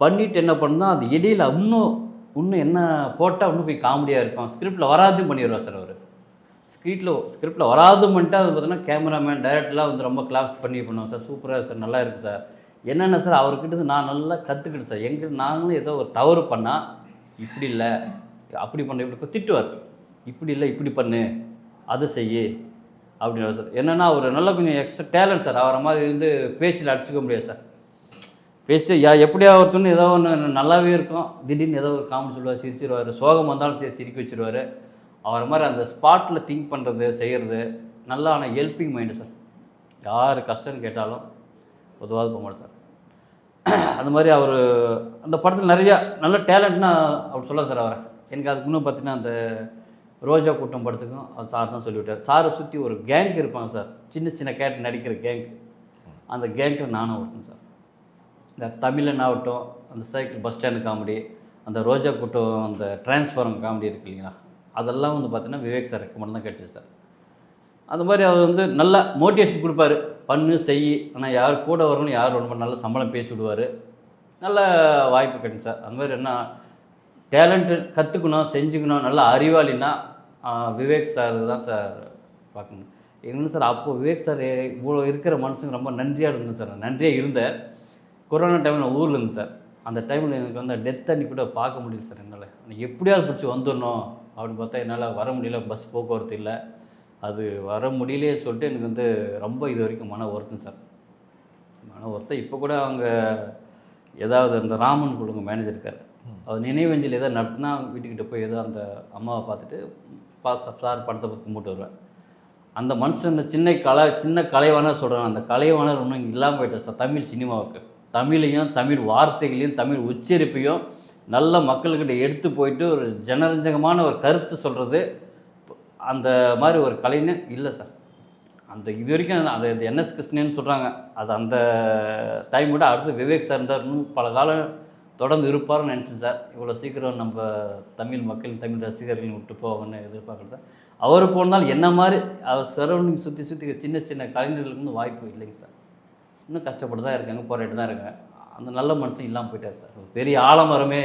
பண்ணிவிட்டு என்ன பண்ணால் அது இடையில் இன்னும் இன்னும் என்ன போட்டால் இன்னும் போய் காமெடியாக இருக்கும். ஸ்கிரிப்டில் வராதும் பண்ணிடுவார் சார் அவர். ஸ்கிரிப்டில் ஸ்கிரிப்டில் வராதும் பண்ணிட்டு அது பார்த்தீங்கன்னா கேமராமேன் டைரக்டர்லாம் வந்து ரொம்ப கிளாப்ஸ் பண்ணி பண்ணுவோம் சார். சூப்பராக சார் நல்லா இருக்குது சார். என்னென்ன சார் அவர்கிட்ட நான் நல்லா கற்றுக்கிட்டேன் சார். எங்கிட்ட நாங்களும் ஏதோ ஒரு தவறு பண்ணால் இப்படி இல்லை அப்படி பண்ண இப்படி திட்டுவார். இப்படி இல்லை இப்படி பண்ணு அதை செய்யு அப்படின்னு சார். என்னென்னா அவர் நல்ல கொஞ்சம் எக்ஸ்ட்ரா டேலண்ட் சார். அவரை மாதிரி வந்து பேச்சில் அடிச்சுக்க முடியாது சார். பேசிட்டு யா எப்படியா ஒருத்தன்னு ஏதோ ஒன்று நல்லாவே இருக்கும். திடீர்னு ஏதோ ஒரு காமெடி சொல்லுவார் சிரிச்சிருவார் சோகம் வந்தாலும் சரி சிரிக்க வச்சிருவார். அவர் மாதிரி அந்த ஸ்பாட்டில் திங்க் பண்ணுறது செய்கிறது நல்லா ஆனால் ஹெல்பிங் மைண்டு சார் யார் கஷ்டம்னு கேட்டாலும் பொதுவாக போக மாட்டார் அந்த மாதிரி அவர் அந்த படத்தில் நிறையா நல்ல டேலண்ட்னா அவர் சொல்ல சார் அவரை. எனக்கு அதுக்கு இன்னும் பார்த்தீங்கன்னா அந்த ரோஜா கூட்டம் படத்துக்கும் அவர் சார் தான் சொல்லிவிட்டார் சாரை சுற்றி ஒரு கேங்க் இருப்பாங்க சார் சின்ன சின்ன கேரக்டர் நடிக்கிற கேங்க் அந்த கேங்கில் நானும் ஒருத்தன் சார் இந்த தமிழன் ஆகட்டும் அந்த சைக்கிள் பஸ் ஸ்டாண்டு காமெடி அந்த ரோஜா கூட்டம் அந்த டிரான்ஸ்ஃபார்ம் காமெடி இருக்கு இல்லைங்களா? அதெல்லாம் வந்து பார்த்தீங்கன்னா விவேக் சார் ரெக்கமெண்ட் தான் கிடச்சிது சார். அந்த மாதிரி அவர் வந்து நல்லா மோட்டிவேஷன் கொடுப்பாரு. பண்ணு செய். ஆனால் யார் கூட வரணும் யார் ரொம்ப நல்ல சம்பளம் பேசி விடுவார். நல்ல வாய்ப்பு கிடைக்கும் சார். அந்த மாதிரி என்ன டேலண்ட்டு கற்றுக்கணும் செஞ்சுக்கணும் நல்ல அறிவாளின்னா விவேக் சார் தான் சார் பார்க்கணும். என்ன சார் அப்போது விவேக் சார் இவ்வளோ இருக்கிற மனுஷங்க ரொம்ப நன்றியாக இருந்தேன் சார். நன்றியாக இருந்தேன். கொரோனா டைமில் ஊரில் இருந்தேன் சார். அந்த டைமில் எனக்கு வந்து டெத் அன்னி கூட பார்க்க முடியல சார் என்னால். எனக்கு எப்படியாவது பிடிச்சி வந்துடணும் அப்படின்னு பார்த்தா என்னால் வர முடியல பஸ் போக்குவரத்து இல்லை. அது வர முடியலையே சொல்லிட்டு எனக்கு வந்து ரொம்ப இது வரைக்கும் மன வருத்தம் சார். மன வருத்தம். இப்போ கூட அவங்க ஏதாவது அந்த ராமன் கொடுங்க மேனேஜர் இருக்கார். அவர் நினைவஞ்சல் ஏதாவது நடத்தினா வீட்டுக்கிட்ட போய் ஏதோ அந்த அம்மாவை பார்த்துட்டு பா சார் படத்தை பற்றி கும்பிட்டு வருவேன். அந்த மனுஷன் சின்ன கலை சின்ன கலைவாணர் சொல்கிறேன் அந்த கலைவாணர் இன்னும் இல்லாமல் போயிட்டார் சார். தமிழ் சினிமாவுக்கு. தமிழையும் தமிழ் வார்த்தைகளையும் தமிழ் உச்சரிப்பையும் நல்ல மக்கள்கிட்ட எடுத்து போயிட்டு ஒரு ஜனரஞ்சகமான ஒரு கருத்து சொல்கிறது அந்த மாதிரி ஒரு கலைன்னு இல்லை சார். அந்த இது வரைக்கும் அது என்எஸ் கிருஷ்ணன்னு சொல்கிறாங்க அது அந்த டைம் விட அடுத்து விவேக் சார் இருந்தார் இன்னும் பல காலம் தொடர்ந்து இருப்பார்னு நினச்சேன் சார். இவ்வளோ சீக்கிரம் நம்ம தமிழ் மக்கள் தமிழ் ரசிகர்கள் விட்டு போவாங்கன்னு எதிர்பார்க்குறது. அவர் போனால் என்ன மாதிரி அவர் சரௌண்டிங் சுற்றி சுற்றி சின்ன சின்ன கலைஞர்களுக்கு வந்து வாய்ப்பு இல்லைங்க சார். இன்னும் கஷ்டப்பட்டு தான் இருக்காங்க போராட்டு தான் இருக்காங்க. அந்த நல்ல மனுஷன் இல்லாமல் போயிட்டார் சார். பெரிய ஆலமரமே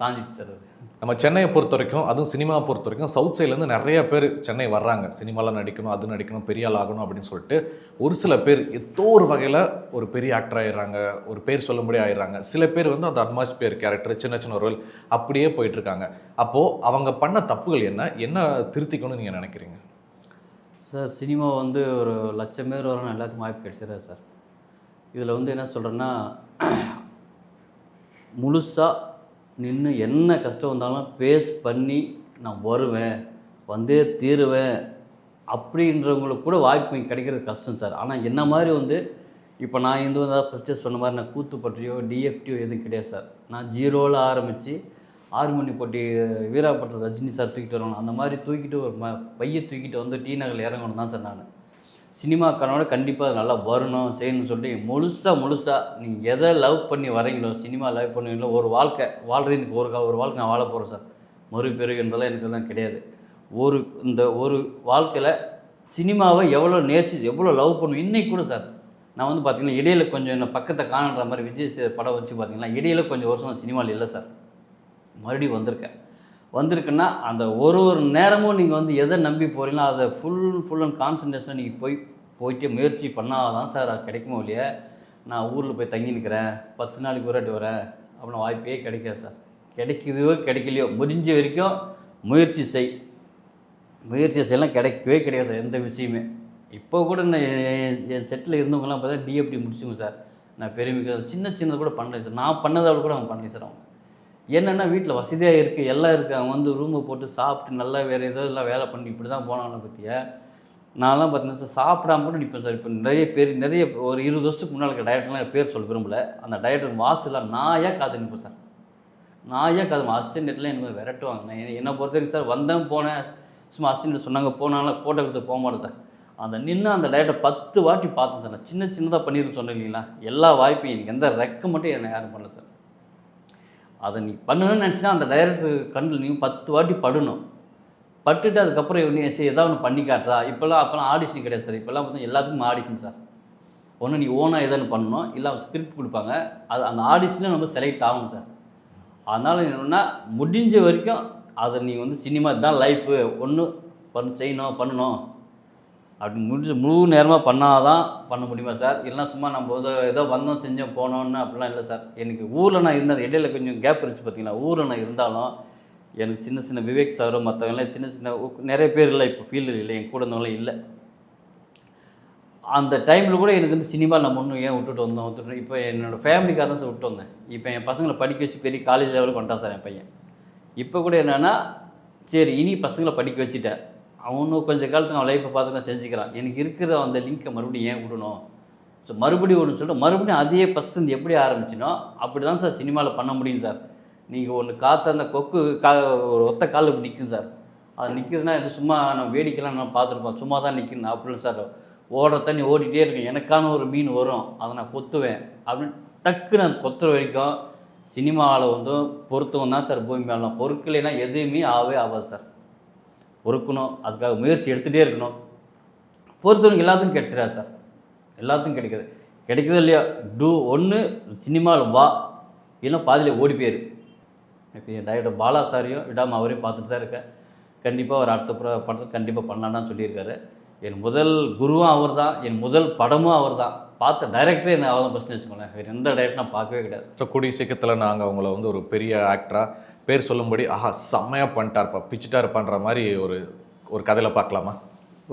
சாஞ்சிச்சு சார் நம்ம சென்னையை பொறுத்த வரைக்கும் அதுவும் சினிமாவை பொறுத்த வரைக்கும் சவுத் சைட்லேருந்து நிறைய பேர் சென்னை வர்றாங்க. சினிமாவில் நடிக்கணும் அது நடிக்கணும் பெரிய ஆள் ஆகணும் அப்படின்னு சொல்லிட்டு ஒரு சில பேர் ஏதோ ஒரு வகையில் ஒரு பெரிய ஆக்டர் ஆயிடுறாங்க ஒரு பேர் சொல்ல முடிய ஆயிடுறாங்க. சில பேர் வந்து அந்த அட்மாஸ்பியர் கேரக்டர் சின்ன சின்ன ரோல் அப்படியே போயிட்டு இருக்காங்க அப்போது அவங்க பண்ண தப்புகள் என்ன? என்ன திருத்திக்கணும்னு நீங்கள் நினைக்கிறீங்க? சார் சினிமா வந்து ஒரு லட்சம் பேர் வரணும் எல்லாத்துக்கும் வாய்ப்பு கிடைச்சிடாது சார். இதில் வந்து என்ன சொல்கிறேன்னா முழுசாக நின்று என்ன கஷ்டம் வந்தாலும் பேஸ் பண்ணி நான் வருவேன் வந்தே தீருவேன் அப்படின்றவங்களுக்கு கூட வாய்ப்பு கிடைக்கிறது கஷ்டம் சார். ஆனால் என்ன மாதிரி வந்து இப்போ நான் இந்து வந்தால் ஃபஸ்ட்டு சொன்ன மாதிரி நான் கூத்து பற்றியோ டிஎஃப்டியோ எதுவும் கிடையாது சார். நான் ஜீரோவில் ஆரம்பித்து ஆறு மணி போட்டி வீராபட்டத்தில் ரஜினி சார் தூக்கிட்டு வரணும் அந்த மாதிரி தூக்கிட்டு ஒரு ம பையை தூக்கிட்டு வந்து டி நகரில் இறங்கணும் தான் சார் நான். சினிமா கனவோட கண்டிப்பாக நல்லா வரணும் செய்யணும்னு சொல்லிட்டு முழுசாக முழுசாக நீங்கள் எதை லவ் பண்ணி வரீங்களோ சினிமா லவ் பண்ணுவீங்களோ ஒரு வாழ்க்கை வாழ்றது எனக்கு ஒரு கா- ஒரு வாழ்க்கை நான் வாழ போகிறேன் சார். மறுபிறகு என்றெல்லாம் எனக்கு தான் கிடையாது. ஒரு இந்த ஒரு வாழ்க்கையில் சினிமாவை எவ்வளோ நேசி எவ்வளோ லவ் பண்ணுவேன் இன்னைக்கு கூட சார். நான் வந்து பார்த்திங்கன்னா இடையில கொஞ்சம் என்ன பக்கத்தை காணுன்ற மாதிரி விஜய் படம் வச்சு பார்த்தீங்கன்னா இடையில கொஞ்சம் வருஷம் சினிமாவில் இல்லை சார். மறுபடியும் வந்திருக்கேன். வந்திருக்குன்னா அந்த ஒரு ஒரு நேரமும் நீங்கள் வந்து எதை நம்பி போகிறீங்களோ அதை ஃபுல் ஃபுல் அண்ட் கான்சன்ட்ரேஷனாக நீங்கள் போய் போயிட்டு முயற்சி பண்ணால் தான் சார் அது கிடைக்குமோ இல்லையா? நான் ஊரில் போய் தங்கி நிற்கிறேன் பத்து நாளைக்கு ஒரு வரேன் அப்படின்னு வாய்ப்பே கிடைக்காது சார். கிடைக்குதோ கிடைக்கலையோ முடிஞ்ச வரைக்கும் முயற்சி செய். முயற்சி செய்யலாம் கிடைக்கவே கிடையாது சார் எந்த விஷயமே. இப்போ கூட நான் என் என் செட்டில் இருந்தவங்கலாம் பார்த்தா டிஎஃப்டி முடிச்சுங்க சார். நான் பெருமைக்கு சின்ன சின்னது கூட பண்ணல சார். நான் பண்ணதை கூட அவங்க பண்ணல சார் அவங்க என்னென்னா வீட்டில் வசதியாக இருக்குது எல்லாம் இருக்குது அவன் வந்து ரூமை போட்டு சாப்பிட்டு நல்லா வேறு ஏதோ எல்லாம் வேலை பண்ணி இப்படி தான் போனவனை பற்றிய நான்லாம் பார்த்தீங்கன்னா சார் சாப்பிடாம கூட நிற்பேன் சார். இப்போ நிறைய பேர் நிறைய ஒரு இருபது வருஷத்துக்கு முன்னால் இருக்க டயட்லாம் பேர் சொல்ல விரும்பல. அந்த டயட்டுக்கு வாசலாம் நாயாக காத்து நிற்பேன் சார்? நாயாக காது அசிஸ்டன்ட்லாம் எனக்கு விரட்டுவாங்க. என்ன- என்னை பொறுத்த வரைக்கும் சார் வந்தேன் போனேன். சும்மா அசிஸ்டன்ட் சொன்னாங்க போனாலும் ஃபோட்டோ எடுத்து போக மாட்டேன் சார். அந்த நின்று அந்த டயட்டை பத்து வாட்டி பார்த்தேன் சார். நான் சின்ன சின்னதாக பண்ணியிருக்கேன் சொன்னேன் இல்லைங்களா? எல்லா வாய்ப்பையும் எனக்கு எந்த ரெக்க மட்டும் என்னை யாரும் பண்ணல சார். அதை நீ பண்ணணும்னு நினச்சினா அந்த டைரக்டர் கண்ணில் நீ பத்து வாட்டி படணும். பட்டுட்டு அதுக்கப்புறம் நீ சரி ஏதாவது ஒன்று பண்ணி காட்டுறா. இப்போல்லாம் அப்போல்லாம் ஆடிஷன் கிடையாது சார். இப்போல்லாம் பார்த்தா எல்லாத்துக்கும் ஆடிஷன் சார். ஒன்று நீ ஓனாக எதாவது பண்ணணும். இல்லை ஸ்கிரிப்ட் கொடுப்பாங்க. அது அந்த ஆடிஷனில் நம்ம செலக்ட் ஆகும் சார். அதனால் என்னென்னா முடிஞ்ச வரைக்கும் அதை நீ வந்து சினிமா தான் லைஃப்பு ஒன்று பண்ண செய்யணும் பண்ணணும். அப்படி முடிஞ்ச முழு நேரமாக பண்ணால் தான் பண்ண முடியுமா சார்? இல்லைனா சும்மா நம்ம ஏதோ ஏதோ வந்தோம் செஞ்சோம் போனோன்னு அப்படிலாம் இல்லை சார். எனக்கு ஊரில் நான் இருந்தது இடையில கொஞ்சம் கேப் இருந்துச்சு பார்த்தீங்களா? ஊரில் நான் இருந்தாலும் எனக்கு சின்ன சின்ன விவேக் சாரும் மற்றவங்களாம் சின்ன சின்ன நிறைய பேர் இல்லை இப்போ ஃபீல்டு இல்லை என் கூட இருந்தவங்களாம் இல்லை. அந்த டைமில் கூட எனக்கு வந்து சினிமா நம்ம ஒன்றும் ஏன் விட்டுட்டு வந்தோம்? விட்டுட்டு இப்போ என்னோடய ஃபேமிலிக்காக தான் சார் விட்டு வந்தேன். இப்போ என் பசங்களை படிக்க வச்சு பெரிய காலேஜ் லெவலுக்கு வந்துட்டான் சார் என் பையன். இப்போ கூட என்னென்னா சரி இனி பசங்களை படிக்க வச்சுட்டேன். அவனும் கொஞ்சம் காலத்துக்கு அவன் லைஃப்பை பார்த்து நான் செஞ்சுக்கிறான். எனக்கு இருக்கிற அந்த லிங்க்கை மறுபடியும் ஏன் விடணும்? ஸோ மறுபடியும் ஒன்று சொல்லிட்டு மறுபடியும் அதே ஃபஸ்ட்டு இந்த எப்படி ஆரம்பிச்சினோ அப்படி தான் சார் சினிமாவில் பண்ண முடியும் சார் நீங்கள் ஒன்று காற்று அந்த கொக்கு கா ஒரு ஒத்த கால் இப்படி நிற்கும் சார் அது நிற்கிறதுனா இது சும்மா நம்ம வேடிக்கைலாம் நான் பார்த்துருப்போம். சும்மா தான் நிற்கணும் அப்படின்னு சார் ஓடுற தண்ணி ஓடிட்டே இருக்கும். எனக்கான ஒரு மீன் வரும். அதை நான் கொத்துவேன். அப்படின்னு டக்குன்னு அது கொத்துற வரைக்கும் சினிமாவில் வந்து பொருத்தம் தான் சார் பூமி மேலாம் பொறுக்கலைன்னா எதுவுமே ஆகவே ஆகாது சார் பொறுக்கணும் அதுக்காக முயற்சி எடுத்துகிட்டே இருக்கணும். பொறுத்தவனுக்கு எல்லாத்துக்கும் கிடைச்சிடாது சார். எல்லாத்துக்கும் கிடைக்கிது. கிடைக்குதோ இல்லையா டூ ஒன்று சினிமாவில் வா. இல்லைன்னா பாதியில் ஓடி போயிரு. இப்போ என் டைரக்டர் பாலா சாரியும் விடாமல் அவரையும் பார்த்துட்டு தான் இருக்கேன். கண்டிப்பாக ஒரு அடுத்த பட படத்தை கண்டிப்பாக பண்ணலான்னு சொல்லியிருக்காரு. என் முதல் குருவும் அவர் தான் என் முதல் படமும் அவர் தான் பார்த்த டைரக்டரே என்ன அவ்வளோ தான் வச்சுக்கோங்களேன். வேறு எந்த டைரக்டர் நான் பார்க்கவே கிடையாது. ஸோ கூடிய சீக்கிரத்தில் நாங்கள் அவங்கள வந்து ஒரு பெரிய ஆக்டராக பேர் சொல்லும்படி ஆஹா செம்மையாக பண்ணிட்டார்ப்பா பிச்சுட்டா இருப்பான்ற மாதிரி ஒரு ஒரு கதையில் பார்க்கலாமா?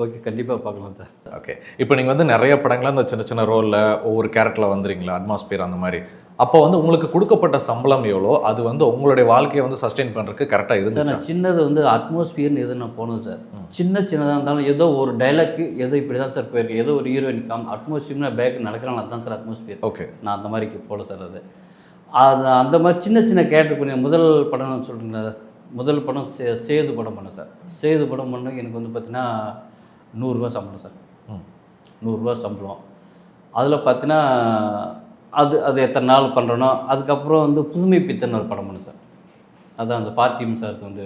ஓகே கண்டிப்பாக பார்க்கலாம் சார். ஓகே. இப்போ நீங்கள் வந்து நிறைய படங்கள்ல இந்த சின்ன சின்ன ரோலில் ஒவ்வொரு கேரக்டரில் வந்துறீங்களா அட்மாஸ்பியர் அந்த மாதிரி? அப்போ வந்து உங்களுக்கு கொடுக்கப்பட்ட சம்பளம் எவ்வளோ? அது வந்து உங்களுடைய வாழ்க்கையை வந்து சஸ்டெயின் பண்ணுறதுக்கு கரெக்டாக இருந்துச்சா நான் சின்னது வந்து அட்மாஸ்பியர்னு எது நான் போனது சார். சின்ன சின்னதாக இருந்தாலும் ஏதோ ஒரு டைலாக்கு ஏதோ இப்படி தான் சார் போயிருக்கு. ஏதோ ஒரு ஹீரோயின் காம் அட்மாஸ்பியர்னா பேக் நடக்கிறாங்க அதுதான் சார் அட்மாஸ்பியர் ஓகே. நான் அந்த மாதிரி போல சார் அது. அது அந்த மாதிரி சின்ன சின்ன கேரக்டர் பண்ணி முதல் படம் சொல்கிறீங்களா முதல் படம் சே சேது படம் பண்ணேன் சார். சேது படம் பண்ண எனக்கு வந்து பார்த்தீங்கன்னா நூறுரூவா சம்பளம் சார். ம். நூறுரூவா சம்பளம். அதில் பார்த்தீங்கன்னா அது அது எத்தனை நாள் பண்ணுறனோ அதுக்கப்புறம் வந்து புதுமை பித்தன் ஒரு படம் பண்ணேன் சார். அதான் அந்த பார்த்திம் சாருக்கு வந்து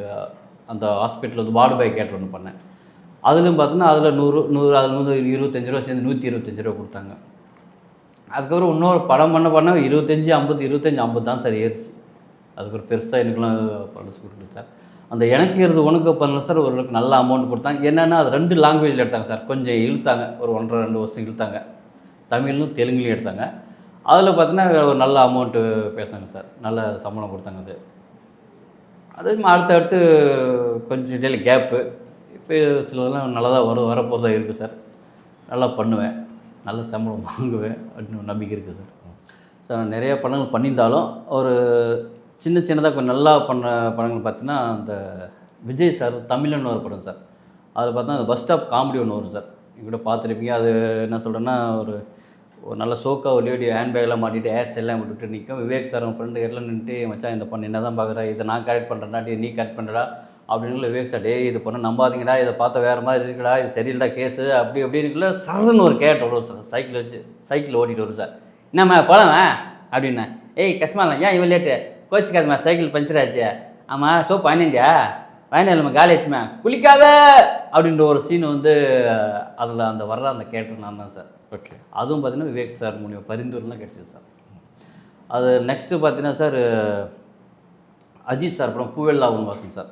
அந்த ஹாஸ்பிட்டலில் வந்து வார்டு பாய் கேட்டர் ஒன்று பண்ணேன். அதுலேயும் பார்த்தீங்கன்னா அதில் நூறு நூறு அதில் வந்து இருபத்தஞ்சி ரூபா சேர்ந்து நூற்றி இருபத்தஞ்சி ரூபா கொடுத்தாங்க. அதுக்கப்புறம் இன்னொரு படம் பண்ண பண்ண இருபத்தஞ்சி ஐம்பது இருபத்தஞ்சி ஐம்பது தான் சார் ஏறிச்சு. அதுக்கப்புறம் பெருசாக எனக்குலாம் பரிசு கொடுக்கல சார். அந்த எனக்கு இருந்து உனக்கு பண்ணல சார் ஓரளவுக்கு நல்ல அமௌண்ட் கொடுத்தாங்க. என்னென்னா அது ரெண்டு லாங்குவேஜில் எடுத்தாங்க சார். கொஞ்சம் இழுத்தாங்க. ஒரு ஒன்றரை ரெண்டு வருஷம் இழுத்தாங்க. தமிழ்லையும் தெலுங்குலையும் எடுத்தாங்க. அதில் பார்த்தீங்கன்னா ஒரு நல்ல அமௌண்ட்டு பேசுங்க சார். நல்ல சம்பளம் கொடுத்தாங்க அது. அதே மாதிரி அடுத்தடுத்து கொஞ்சம் இடையில கேப்பு இப்போ சிலதெல்லாம் நல்லா தான் வரும் வரப்போகிறதா இருக்குது சார். நல்லா பண்ணுவேன். நல்ல சம்பளம் வாங்குவேன் அப்படின்னு ஒரு நம்பிக்கை இருக்குது சார். சார் நான் நிறைய படங்கள் பண்ணியிருந்தாலும் ஒரு சின்ன சின்னதாக கொஞ்சம் நல்லா பண்ண படங்கள் பார்த்தீங்கன்னா அந்த விஜய் சார் தமிழன்னு ஒரு படம் சார். அதில் பார்த்தா அந்த பஸ் ஸ்டாப் காமெடி ஒன்று வரும் சார். நீங்கள் பார்த்துருப்பீங்க. அது என்ன சொல்கிறேன்னா ஒரு ஒரு நல்ல சோக்கா ஒரு லேடி ஹேண்ட் பேக்லாம் மாட்டிட்டு ஹேர் ஸ்டைல்லாம் விட்டுட்டு நிற்கும் விவேக் சார் அவன் ஃப்ரெண்டு எல்லாம் நின்றுட்டு மச்சான் இந்த பொண்ணு என்ன தான் பார்க்குறா இதை நான் கரெக்ட் பண்ணுறேன்டா நீ கரெக்ட் பண்ணுறா அப்படின்னு விவேக் சார் டேய் இது பொண்ணு நம்பாதீங்கடா இதை பார்த்தா வேறு மாதிரி இருக்குடா இது சரியில்லடா கேஸு அப்படி அப்படின்னுக்குள்ள சரன்னு ஒரு கேரக்டர் வரும் சார் சைக்கிள் வச்சு சைக்கிள் ஓட்டிட்டு வரும் சார் என்னம்மா போலாம்? அப்படின்னேன். ஏய் கஷ்டமா ஏன் இவன் லேட்டு கோச்சிக்காதம்மா சைக்கிள் பஞ்சர் ஆச்சு. ஆமாம் சோப் வாங்கினியா? வாங்கினா காலி ஆச்சுமா குளிக்காத! அப்படின்ற ஒரு சீன் வந்து அதில் அந்த வர்ற அந்த கேரக்டர் நான் தான் சார் ஓகே அதுவும் பார்த்தீங்கன்னா விவேக் சார் மூலியம் பரிந்துரை தான் கிடச்சிது சார் அது நெக்ஸ்ட்டு பார்த்தீங்கன்னா சார் அஜித் சார் படம் பூவெல்லா உன்வாசன் சார்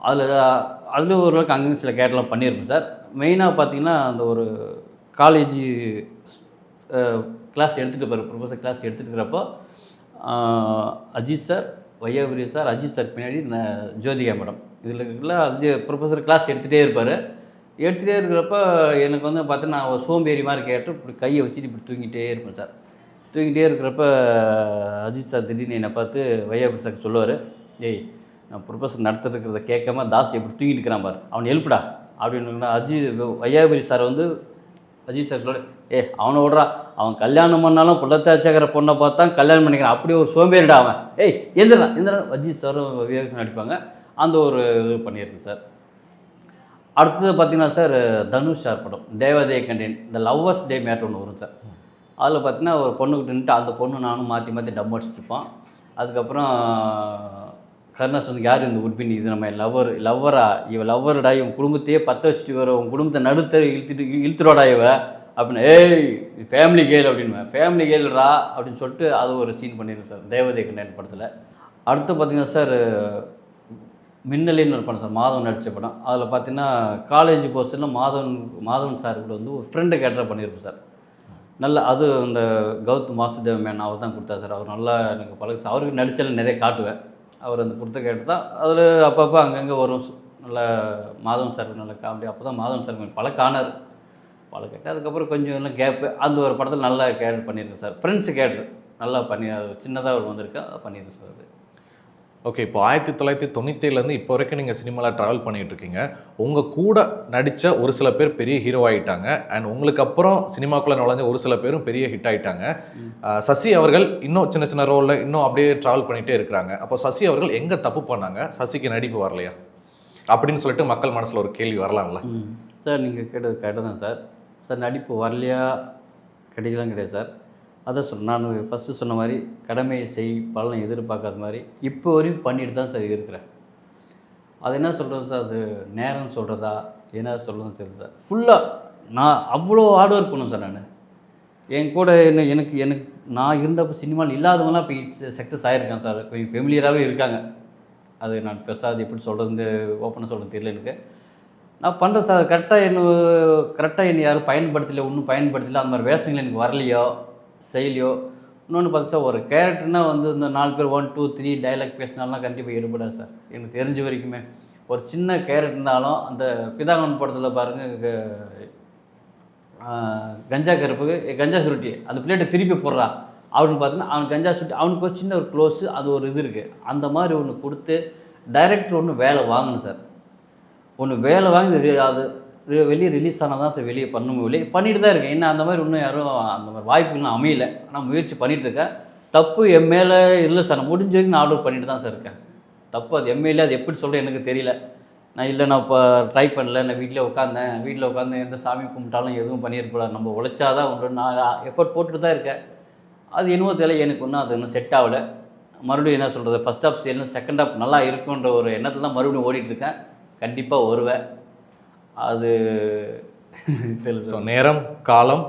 அதில் அதில் ஓரளவுக்கு அங்கேயும் சில கேரக்டர்லாம் பண்ணியிருக்கேன் சார். மெயினாக பார்த்தீங்கன்னா அந்த ஒரு காலேஜ் கிளாஸ் எடுத்துகிட்டு போகிற ப்ரொஃபஸர் கிளாஸ் எடுத்துக்கிறப்போ அஜித் சார் வையாபுரிய சார் அஜித் சார் பின்னாடி ஜோதிகா மேடம். இதில் இருக்கிற அஜி ப்ரொஃபஸர் கிளாஸ் எடுத்துகிட்டே இருப்பார். எடுத்துகிட்டே இருக்கிறப்ப எனக்கு வந்து பார்த்தா நான் ஒரு சோம்பேறி மாதிரி கேட்டு இப்படி கையை வச்சுட்டு இப்படி தூங்கிட்டே இருப்பேன் சார். தூங்கிட்டே இருக்கிறப்ப அஜித் சார் திடீர்னு என்னை பார்த்து வையாபுரி சார் சொல்லுவார் ஏய் நான் ப்ரொஃபஸர் நடத்துறதுக்கிறத கேட்காம தாஸ் எப்படி தூங்கிட்டு இருக்கிறான் பாரு. அவன் எழுப்புடா. அப்படின்னு அஜித் வையாபுரி சார் வந்து அஜித் சார் சொல்ல ஏ அவனை விட்றா. அவன் கல்யாணம் பண்ணாலும் புள்ளத்தாச்சகர பொண்ணை பார்த்தா கல்யாணம் பண்ணிக்கிறான். அப்படியே ஒரு சோம்பேறிடா அவன். ஏய் எந்திரா எந்திரா அஜித் சாரும் விவேக் சார் நடிப்பாங்க. அந்த ஒரு இது பண்ணியிருக்கு சார் அடுத்தது பார்த்தீங்கன்னா சார் தனுஷ் சார் படம். தேவதே கண்டேன். இந்த லவ்வர்ஸ் டே மேட் ஒன்று வரும் சார் அதில் பார்த்தீங்கன்னா ஒரு பொண்ணுக்கிட்ட நின்றுட்டு அந்த பொண்ணு நானும் மாற்றி மாற்றி டம் அடிச்சுட்டுப்பான் அதுக்கப்புறம் கருணாஸ் வந்து யார் இந்த உட்பின் இது நம்ம லவ்வர் லவ்வரா இவ லவ்வருடா இவன் குடும்பத்தையே பற்ற வச்சுட்டு வர உன் குடும்பத்தை நடுத்த இழுத்துட்டு இழுத்துடா இவ அப்படின்னு ஏய் ஃபேமிலி கேள் அப்படின்னு ஃபேமிலி கேள்றா அப்படின்னு சொல்லிட்டு அது ஒரு சீன் பண்ணியிருக்கேன் சார். தேவதே கண்டேன் படத்தில். அடுத்து பார்த்தீங்கன்னா சார் மின்னலின்னு ஒரு படம் சார் மாதவன் நடித்த படம். அதில் பார்த்தீங்கன்னா காலேஜ் போஸ்டில் மாதவன் மாதவன் சார் கூட வந்து ஒரு ஃப்ரெண்டு கேட்டர் பண்ணியிருப்பேன் சார். நல்ல அது இந்த கௌத் மாசுதேவ மேன் அவர் தான் கொடுத்தாரு சார். அவர் நல்லா எனக்கு பழக அவருக்கு நடிச்சல நிறைய காட்டுவேன். அவர் அந்த கொடுத்த கேட்டு தான். அதில் அப்பப்போ அங்கங்கே வரும். நல்ல மாதவன் சார் நல்ல காமெடி அப்போ தான் மாதவன் சார் கொஞ்சம் பல காணார் பழக்கிட்டு அதுக்கப்புறம் கொஞ்சம் எல்லாம் கேப்பு அந்த ஒரு படத்தில் நல்லா கேரக்டர் பண்ணியிருக்கேன் சார். ஃப்ரெண்ட்ஸு கேரக்டர் நல்லா பண்ணி சின்னதாக ஒரு வந்திருக்கேன் அதை பண்ணியிருக்கேன் சார் அது. ஓகே இப்போ ஆயிரத்தி தொள்ளாயிரத்தி தொண்ணூத்தேழுலேருந்து இப்போ வரைக்கும் நீங்கள் சினிமாவில் ட்ராவல் பண்ணிட்டு இருக்கீங்க உங்கள் கூட நடித்த ஒரு சில பேர் பெரிய ஹீரோ ஆயிட்டாங்க. அண்ட் உங்களுக்கு அப்புறம் சினிமாக்குள்ளே நுழைஞ்ச ஒரு சில பேரும் பெரிய ஹிட் ஆயிட்டாங்க. ஆஹ் சசி அவர்கள் இன்னும் சின்ன சின்ன ரோலில் இன்னும் அப்படியே ட்ராவல் பண்ணிகிட்டே இருக்கிறாங்க. அப்போ சசி அவர்கள் எங்கே தப்பு பண்ணாங்க? சசிக்கு நடிப்பு வரலையா? அப்படின்னு சொல்லிட்டு மக்கள் மனசில் ஒரு கேள்வி வரலாம்ல. சார் நீங்கள் கேட்டது கரெக்டு தான் சார். சார் நடிப்பு வரலையா? கிடைக்கலாம் கிடையாது சார். அதான் சொல் நான் ஃபஸ்ட்டு சொன்ன மாதிரி கடமையை செய் பலனை எதிர்பார்க்காத மாதிரி இப்போ வரையும் பண்ணிட்டு தான் சார் இருக்கிறேன். அது என்ன சொல்கிறது சார்? அது நேரம் சொல்கிறதா என்ன சொல்கிறதுன்னு தெரியல சார். ஃபுல்லாக நான் அவ்வளோ ஹார்ட் ஒர்க் பண்ணும் சார் நான். என் கூட என்ன எனக்கு எனக்கு நான் இருந்தப்போ சினிமாவில் இல்லாதவங்களாம் இப்போ சக்ஸஸ் ஆகிருக்கேன் சார். கொஞ்சம் ஃபெமிலியராகவே இருக்காங்க. அது நான் பெருசாக அது எப்படி சொல்கிறது ஓப்பனாக சொல்கிறது தெரியல எனக்கு. நான் பண்ணுறேன் சார். கரெக்டாக என்ன கரெக்டாக என்னை யாரும் பயன்படுத்தலை ஒன்றும் பயன்படுத்தலை. அந்த மாதிரி வேஷங்கள் எனக்கு வரலையோ? செயலியோ இன்னொன்று பார்த்தா சார் ஒரு கேரக்டர்னா வந்து இந்த நாலு பேர் ஒன் டூ த்ரீ டைலாக் பேசினாலாம் கண்டிப்பாக ஈடுபடாது சார். எனக்கு தெரிஞ்ச வரைக்குமே. ஒரு சின்ன கேரக்டர்னாலும் அந்த பிதாகன் படத்தில் பாருங்கள் கஞ்சா கருப்புக்கு கஞ்சா சுருட்டி அந்த பிளேட்டை திருப்பி போடுறான் அவனுக்கு பார்த்தீங்கன்னா அவன் கஞ்சா சுருட்டி அவனுக்கு ஒரு சின்ன ஒரு க்ளோஸு அது ஒரு இது இருக்குது அந்த மாதிரி ஒன்று கொடுத்து டைரக்டர் ஒன்று வேலை வாங்கணும் சார். ஒன்று வேலை வாங்கி அது வெளியே ரிலீஸ் ஆனால் தான் சார் வெளியே பண்ண வெளியே பண்ணிட்டு தான் இருக்கேன். என்ன அந்த மாதிரி இன்னும் யாரும் அந்த மாதிரி வாய்ப்பு இன்னும் அமையல. ஆனால் முயற்சி பண்ணிட்டு இருக்கேன். தப்பு என் மேலே இல்லை சார் நான் முடிஞ்ச வரைக்கும் நான் ஆர்டர் பண்ணிட்டு தான் சார் இருக்கேன். தப்பு அது எம்ஏல அது எப்படி சொல்கிறேன் எனக்கு தெரியல. நான் இல்லை நான் இப்போ ட்ரை பண்ணல. நான் வீட்டில் உட்காந்தேன் வீட்டில் உட்காந்து எந்த சாமி கும்பிட்டாலும் எதுவும் பண்ணியிருப்பல நம்ம உழைச்சாதான் உண்டு நான் எஃபர்ட் போட்டுட்டு தான் இருக்கேன். அது என்னவோ தெரியல. எனக்கு இன்னும் அது இன்னும் செட் ஆகலை. மறுபடியும் என்ன சொல்கிறது ஃபஸ்ட் ஹாஃப் சேலும் செகண்ட் ஹாஃப் நல்லா இருக்குன்ற ஒரு எண்ணத்தில் தான் மறுபடியும் ஓடிட்டுருக்கேன் கண்டிப்பாக வருவேன். அது ஸோ நேரம் காலம்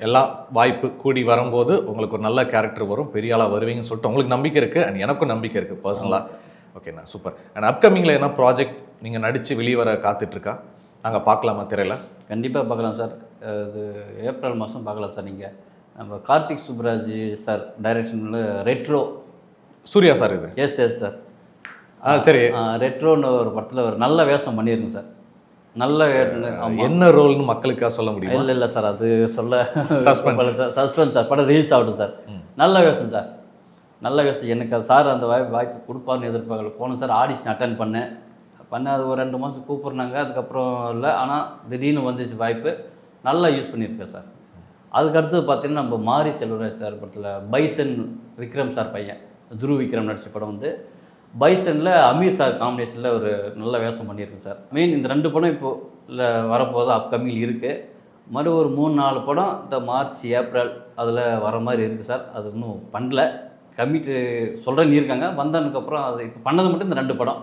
எல்லாம் வாய்ப்பு கூடி வரும்போது உங்களுக்கு ஒரு நல்ல கேரக்டர் வரும். பெரிய ஆளாக வருவீங்கன்னு சொல்லிட்டு உங்களுக்கு நம்பிக்கை இருக்குது அண்ட் எனக்கும் நம்பிக்கை இருக்குது பர்சனலாக ஓகேண்ணா சூப்பர் அண்ட் அப்கமிங்கில் என்ன ப்ராஜெக்ட் நீங்கள் நடித்து வெளியே வர காத்துட்ருக்கா? நாங்கள் பார்க்கலாமா திரையில? கண்டிப்பாக பார்க்கலாம் சார். இது ஏப்ரல் மாதம் பார்க்கலாம் சார் நீங்கள் நம்ம கார்த்திக் சுப்ராஜ் சார் டைரக்ஷனில் ரெட்ரோ சூர்யா சார் இது? எஸ் எஸ் சார் ஆ சரி. ரெட்ரோன்னு ஒரு படத்தில் ஒரு நல்ல வேஷம் பண்ணியிருக்கேன் சார். நல்ல என்ன ரோல்னு மக்களுக்காக சொல்ல முடியுமா? இல்லை இல்லை சார் அது சொல்ல Suspense. சஸ்பென்ஸ் சார் படம் ரிலீஸ் ஆகட்டும் சார். நல்ல வேஷம் சார். நல்ல வேஷம் எனக்கு அது சார் அந்த வாய்ப்பு வாய்ப்பு கொடுப்பாருன்னு எதிர்பார்க்கல. போனேன் சார் ஆடிஷன் அட்டன் பண்ணேன். பண்ண அது ஒரு ரெண்டு மாதம் கூப்பிட்றாங்க அதுக்கப்புறம் இல்லை. ஆனால் திடீர்னு வந்துச்சு வாய்ப்பு. நல்லா யூஸ் பண்ணியிருக்கேன் சார். அதுக்கு அடுத்தது பார்த்தீங்கன்னா நம்ம மாரி செல்வராஜ் சார் படத்தில் பைசன் விக்ரம் சார் பையன். துருவ் விக்ரம் நடிச்ச படம் வந்து. பைசனில் அமீர் சார் காம்பினேஷனில் ஒரு நல்ல வேஷம் பண்ணியிருக்கேன் சார். மெயின் இந்த ரெண்டு படம் இப்போ இல்லை வரப்போது அப்கமிங் இருக்குது மறு ஒரு மூணு நாலு படம் இந்த மார்ச் ஏப்ரல் அதில் வர மாதிரி இருக்குது சார். அது இன்னும் பண்ணல. கம்மிட்டு சொல்கிறேன்னு இருக்காங்க. வந்ததுக்கப்புறம் அது இப்போ பண்ணது மட்டும் இந்த ரெண்டு படம்.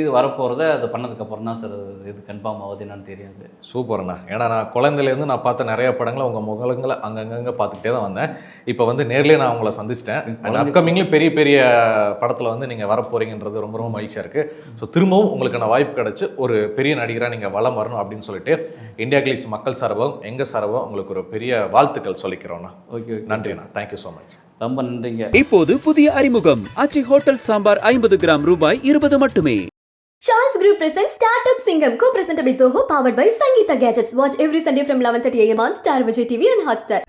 இது வரப்போகிறத அது பண்ணதுக்கப்புறம் தான் சார் அது இது கன்ஃபார்ம் ஆகுது என்னன்னு தெரியாது. சூப்பர்ண்ணா. ஏன்னா நான் குழந்தையிலேருந்து நான் பார்த்த நிறைய படங்களை உங்கள் முகங்களை அங்கங்கங்கே பார்த்துக்கிட்டே தான் வந்தேன். இப்போ வந்து நேர்லயே நான் உங்களை சந்திச்சிட்டேன். அப்கமிங்லேயும் பெரிய பெரிய படத்தில் வந்து நீங்கள் வரப்போறீங்கன்றது ரொம்ப ரொம்ப மகிழ்ச்சியாக இருக்குது ஸோ திரும்பவும் உங்களுக்கான வாய்ப்பு கிடச்சி ஒரு பெரிய நடிகராக நீங்கள் வலம் வரணும் அப்படின்னு சொல்லிட்டு இந்தியா கிளிச் மக்கள் சார்பாகவும் எங்கள் சார்பாகவும் உங்களுக்கு ஒரு பெரிய வாழ்த்துக்கள் சொல்லிக்கிறோண்ணா ஓகே ஓகே நன்றிண்ணா. தேங்க்யூ ஸோ மச் ரொம்ப நன்றிங்க. இப்போது புதிய அறிமுகம். ஆச்சி ஹோட்டல் சாம்பார் ஐம்பது கிராம் ரூபாய் இருபது மட்டுமே. Charles Group presents Startup Singham, co-presented by Zoho, powered by Sangeeta Gadgets. Watch every Sunday from 11:30 a.m. on Star Vijay TV and Hotstar.